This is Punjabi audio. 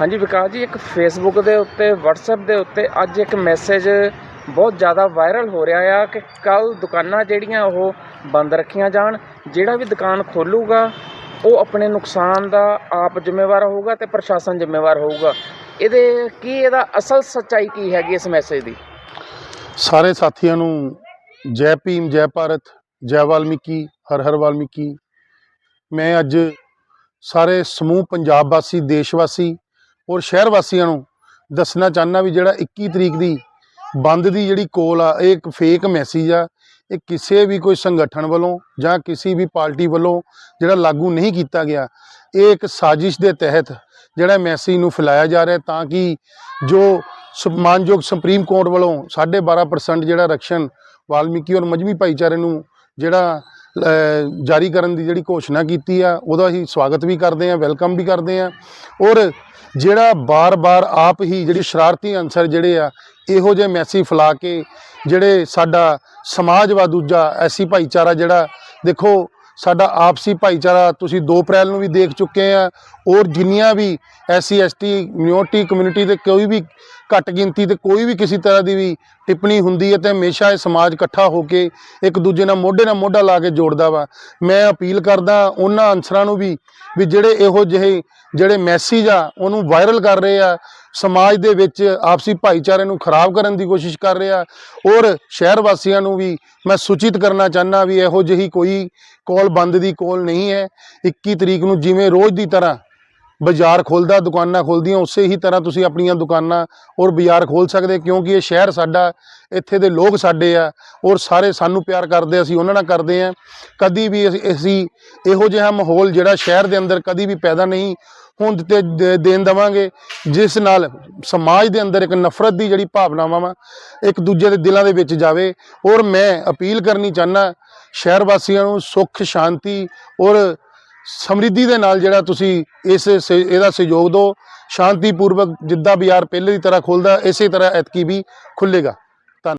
ਹਾਂਜੀ ਵਿਕਾਸ ਜੀ, ਇੱਕ ਫੇਸਬੁੱਕ ਦੇ ਉੱਤੇ, WhatsApp ਦੇ ਉੱਤੇ ਅੱਜ ਇੱਕ ਮੈਸੇਜ ਬਹੁਤ ਜ਼ਿਆਦਾ ਵਾਇਰਲ ਹੋ ਰਿਹਾ ਆ ਕਿ ਕੱਲ ਦੁਕਾਨਾਂ ਜਿਹੜੀਆਂ ਉਹ ਬੰਦ ਰੱਖੀਆਂ ਜਾਣ, ਜਿਹੜਾ ਵੀ ਦੁਕਾਨ ਖੋਲੂਗਾ, ਉਹ ਆਪਣੇ ਨੁਕਸਾਨ ਦਾ ਆਪ ਜ਼ਿੰਮੇਵਾਰ ਹੋਊਗਾ ਤੇ ਪ੍ਰਸ਼ਾਸਨ ਜ਼ਿੰਮੇਵਾਰ ਹੋਊਗਾ। ਇਹਦੇ ਕੀ ਇਹਦਾ ਅਸਲ ਸੱਚਾਈ ਕੀ ਹੈਗੀ ਇਸ ਮੈਸੇਜ ਦੀ? ਸਾਰੇ ਸਾਥੀਆਂ ਨੂੰ ਜੈ ਭੀਮ, ਜੈ ਭਾਰਤ, ਜੈ ਵਾਲਮੀਕੀ, ਹਰ ਹਰ ਵਾਲਮੀਕੀ। ਮੈਂ ਅੱਜ ਸਾਰੇ ਸਮੂਹ ਪੰਜਾਬ ਵਾਸੀ, ਦੇਸ਼ ਵਾਸੀ ਔਰ ਸ਼ਹਿਰ ਵਾਸੀਆਂ ਨੂੰ ਦੱਸਣਾ ਚਾਹੁੰਦਾ ਵੀ ਜਿਹੜਾ 21 ਤਰੀਕ ਦੀ ਬੰਦ ਦੀ ਜਿਹੜੀ ਕੋਲ ਆ, ਇਹ ਇੱਕ ਫੇਕ ਮੈਸੇਜ ਆ। ਇਹ ਕਿਸੇ ਵੀ ਕੋਈ ਸੰਗਠਨ ਵੱਲੋਂ ਜਾਂ ਕਿਸੇ ਵੀ ਪਾਰਟੀ ਵੱਲੋਂ ਜਿਹੜਾ ਲਾਗੂ ਨਹੀਂ ਕੀਤਾ ਗਿਆ, ਇਹ ਇੱਕ ਸਾਜ਼ਿਸ਼ ਦੇ ਤਹਿਤ ਜਿਹੜਾ ਮੈਸੇਜ ਨੂੰ ਫੈਲਾਇਆ ਜਾ ਰਿਹਾ ਤਾਂ ਕਿ ਜੋ ਸਨਮਾਨਯੋਗ ਸੁਪਰੀਮ ਕੋਰਟ ਵੱਲੋਂ 12.5% ਜਿਹੜਾ ਰਕਸ਼ਨ ਵਾਲਮੀਕੀ ਔਰ ਮਜ਼ਮੀ ਭਾਈਚਾਰੇ ਨੂੰ ਜਿਹੜਾ ਜਾਰੀ ਕਰਨ ਦੀ ਜਿਹੜੀ ਘੋਸ਼ਣਾ ਕੀਤੀ ਆ, ਉਹਦਾ ਅਸੀਂ ਸਵਾਗਤ ਵੀ ਕਰਦੇ ਆ ਵੈਲਕਮ ਵੀ ਕਰਦੇ ਆ ਔਰ ਜਿਹੜਾ ਬਾਰ-ਬਾਰ ਆਪ ਹੀ ਜਿਹੜੀ ਸ਼ਰਾਰਤੀ ਅਨਸਰ ਜਿਹੜੇ ਆ, ਇਹੋ ਜਿਹੇ ਮੈਸੇਜ ਫੈਲਾ ਕੇ ਜਿਹੜੇ ਸਾਡਾ ਸਮਾਜ ਵਾ ਦੂਜਾ, ਐਸੀ ਭਾਈਚਾਰਾ ਜਿਹੜਾ, ਦੇਖੋ ਸਾਡਾ ਆਪਸੀ ਭਾਈਚਾਰਾ ਤੁਸੀਂ 2 ਅਪ੍ਰੈਲ ਨੂੰ ਵੀ ਦੇਖ ਚੁੱਕੇ ਆ, ਔਰ ਜਿੰਨੀਆਂ ਵੀ ਐਸੀ ਐਸਟੀ ਮਿਨੋਰਟੀ ਕਮਿਊਨਿਟੀ ਤੇ ਕੋਈ ਵੀ ਘੱਟ ਗਿਣਤੀ ਤੇ ਕੋਈ ਵੀ ਕਿਸੇ ਤਰ੍ਹਾਂ ਦੀ ਵੀ ਟਿੱਪਣੀ ਹੁੰਦੀ ਹੈ ਤੇ ਹਮੇਸ਼ਾ ਇਹ ਸਮਾਜ ਇਕੱਠਾ ਹੋ ਕੇ ਇੱਕ ਦੂਜੇ ਨਾਲ ਮੋਢੇ ਨਾਲ ਮੋਢਾ ਲਾ ਕੇ ਜੋੜਦਾ ਵਾ। ਮੈਂ ਅਪੀਲ ਕਰਦਾ ਉਹਨਾਂ ਅਨਸਰਾਂ ਨੂੰ ਵੀ ਵੀ ਜਿਹੜੇ ਇਹੋ ਜਿਹੇ ਜਿਹੜੇ ਮੈਸੇਜ ਆ, ਉਹਨੂੰ ਵਾਇਰਲ ਕਰ ਰਹੇ ਆ ਸਮਾਜ ਦੇ ਵਿੱਚ ਆਪਸੀ ਭਾਈਚਾਰੇ ਨੂੰ ਖਰਾਬ ਕਰਨ ਦੀ ਕੋਸ਼ਿਸ਼ ਕਰ ਰਿਹਾ। ਔਰ ਸ਼ਹਿਰ ਵਾਸੀਆਂ ਨੂੰ ਵੀ ਮੈਂ ਸੂਚਿਤ ਕਰਨਾ ਚਾਹੁੰਦਾ ਵੀ ਇਹੋ ਜਿਹੀ ਕੋਈ ਕੋਲ ਬੰਦ ਦੀ ਕੋਲ ਨਹੀਂ ਹੈ। 21 ਤਰੀਕ ਨੂੰ ਜਿਵੇਂ ਰੋਜ਼ ਦੀ ਤਰ੍ਹਾਂ ਬਾਜ਼ਾਰ ਖੁੱਲਦਾ, ਦੁਕਾਨਾਂ ਖੁੱਲਦੀਆਂ, ਉਸੇ ਹੀ ਤਰ੍ਹਾਂ ਤੁਸੀਂ ਆਪਣੀਆਂ ਦੁਕਾਨਾਂ ਔਰ ਬਾਜ਼ਾਰ ਖੋਲ ਸਕਦੇ, ਕਿਉਂਕਿ ਇਹ ਸ਼ਹਿਰ ਸਾਡਾ, ਇੱਥੇ ਦੇ ਲੋਕ ਸਾਡੇ ਆ ਔਰ ਸਾਰੇ ਸਾਨੂੰ ਪਿਆਰ ਕਰਦੇ ਅਸੀਂ ਉਹਨਾਂ ਨਾਲ ਕਰਦੇ ਆ। ਕਦੀ ਵੀ ਅਸੀਂ- ਅਸੀਂ ਇਹੋ ਜਿਹਾ ਮਾਹੌਲ ਜਿਹੜਾ ਸ਼ਹਿਰ ਦੇ ਅੰਦਰ ਕਦੀ ਵੀ ਪੈਦਾ ਨਹੀਂ ਹੋਣ ਦਿੱਤੇ, ਦੇ- ਦੇਣ ਦਵਾਂਗੇ, ਜਿਸ ਨਾਲ ਸਮਾਜ ਦੇ ਅੰਦਰ ਇੱਕ ਨਫ਼ਰਤ ਦੀ ਜਿਹੜੀ ਭਾਵਨਾਵਾਂ ਵਾ, ਇੱਕ ਦੂਜੇ ਦੇ ਦਿਲਾਂ ਦੇ ਵਿੱਚ ਜਾਵੇ। ਔਰ ਮੈਂ ਅਪੀਲ ਕਰਨੀ ਚਾਹੁੰਦਾ, ਸ਼ਹਿਰ ਵਾਸੀਆਂ ਨੂੰ ਸੁੱਖ, ਸ਼ਾਂਤੀ ਔਰ ਸਮਰਿੱਧੀ ਦੇ ਨਾਲ ਜਿਹੜਾ ਤੁਸੀਂ ਇਸ ਸ- ਇਹਦਾ ਸਹਿਯੋਗ ਦਿਓ, ਸ਼ਾਂਤੀਪੂਰਵਕ ਜਿੱਦਾਂ ਬਾਜ਼ਾਰ ਪਹਿਲੇ ਦੀ ਤਰ੍ਹਾਂ ਖੁੱਲਦਾ, ਇਸੇ ਤਰ੍ਹਾਂ ਐਤਕੀ ਵੀ ਖੁੱਲੇਗਾ।